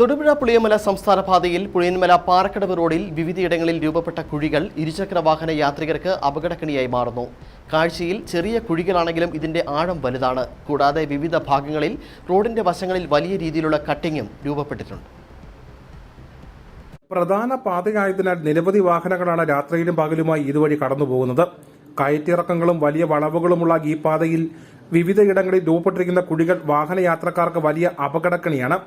തൊടുപുഴ പുളിയമല സംസ്ഥാന പാതയിൽ പുളിയന്മല പാറക്കടവ് റോഡിൽ വിവിധയിടങ്ങളിൽ രൂപപ്പെട്ട കുഴികൾ ഇരുചക്ര വാഹന യാത്രികർക്ക് അപകടക്കണിയായി മാറുന്നു. കാഴ്ചയിൽ ചെറിയ കുഴികളാണെങ്കിലും ഇതിന്റെ ആഴം വലുതാണ്. കൂടാതെ വിവിധ ഭാഗങ്ങളിൽ റോഡിന്റെ വശങ്ങളിൽ വലിയ രീതിയിലുള്ള കട്ടിങ്ങും രൂപപ്പെട്ടിട്ടുണ്ട്. പ്രധാന പാതയായതിനാൽ നിരവധി വാഹനങ്ങളാണ് രാത്രിയിലും പകലുമായി ഇതുവഴി കടന്നുപോകുന്നത്. കയറ്റിറക്കങ്ങളും വലിയ വളവുകളുമുള്ള ഈ പാതയിൽ വിവിധയിടങ്ങളിൽ രൂപപ്പെട്ടിരിക്കുന്ന കുഴികൾ വാഹനയാത്രക്കാർക്ക് വലിയ അപകടക്കണിയാണ്.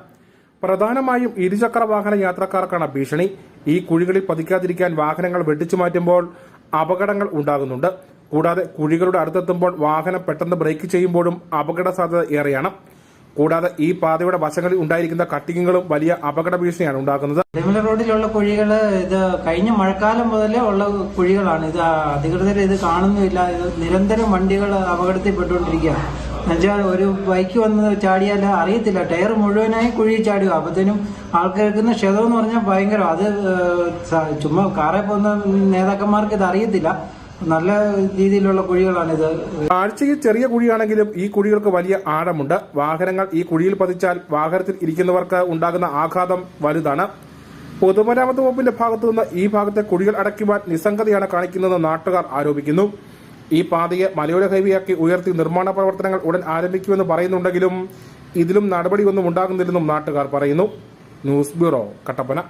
പ്രധാനമായും ഇരുചക്ര വാഹന യാത്രക്കാർക്കാണ് ഭീഷണി. ഈ കുഴികളിൽ പതിക്കാതിരിക്കാൻ വാഹനങ്ങൾ വെട്ടിച്ചു മാറ്റുമ്പോൾ അപകടങ്ങൾ ഉണ്ടാകുന്നുണ്ട്. കൂടാതെ കുഴികളുടെ അടുത്തെത്തുമ്പോൾ വാഹനം പെട്ടെന്ന് ബ്രേക്ക് ചെയ്യുമ്പോഴും അപകട സാധ്യത ഏറെയാണ്. കൂടാതെ ഈ പാതയുടെ വശങ്ങളിൽ ഉണ്ടായിരിക്കുന്ന കട്ടിങ്ങുകളും വലിയ അപകട ഭീഷണിയാണ് ഉണ്ടാക്കുന്നത്. റെഗുലർ റോഡിലുള്ള കുഴികൾ ഇത് കഴിഞ്ഞ മഴക്കാലം മുതലേ ഉള്ള കുഴികളാണ്. ഇത് അധികൃതർ ഇത് കാണുന്നില്ല. ഇത് നിരന്തരം വണ്ടികൾ അപകടത്തിൽപ്പെട്ടുകൊണ്ടിരിക്കുകയാണ്. എന്നുവെച്ചാൽ ഒരു ബൈക്ക് വന്ന് ചാടിയാൽ അറിയത്തില്ല. ടയർ മുഴുവനായി കുഴി ചാടുക. അപ്പത്തേനും ആൾക്കാർക്കുന്ന ക്ഷതം എന്ന് പറഞ്ഞാൽ ഭയങ്കര. അത് ചുമ്മാ കാറെ പോകുന്ന നേതാക്കന്മാർക്ക് ഇത് അറിയത്തില്ല. നല്ല രീതിയിലുള്ള കുഴികളാണിത്. കാഴ്ചയിൽ ചെറിയ കുഴിയാണെങ്കിലും ഈ കുഴികൾക്ക് വലിയ ആഴമുണ്ട്. വാഹനങ്ങൾ ഈ കുഴിയിൽ പതിച്ചാൽ വാഹനത്തിൽ ഇരിക്കുന്നവർക്ക് ഉണ്ടാകുന്ന ആഘാതം വലുതാണ്. പൊതുമരാമത്ത് വകുപ്പിന്റെ ഭാഗത്തു നിന്ന് ഈ ഭാഗത്തെ കുഴികൾ അടയ്ക്കുവാൻ നിസ്സംഗതയാണ് കാണിക്കുന്നതെന്ന് നാട്ടുകാർ ആരോപിക്കുന്നു. ഈ പാതയെ മലയോര ഹൈവേയാക്കി ഉയർത്തി നിർമ്മാണ പ്രവർത്തനങ്ങൾ ഉടൻ ആരംഭിക്കുമെന്ന് പറയുന്നുണ്ടെങ്കിലും ഇതിലും നടപടിയൊന്നും ഉണ്ടാകുന്നില്ലെന്നും നാട്ടുകാർ പറയുന്നു. News bureau Kattappana.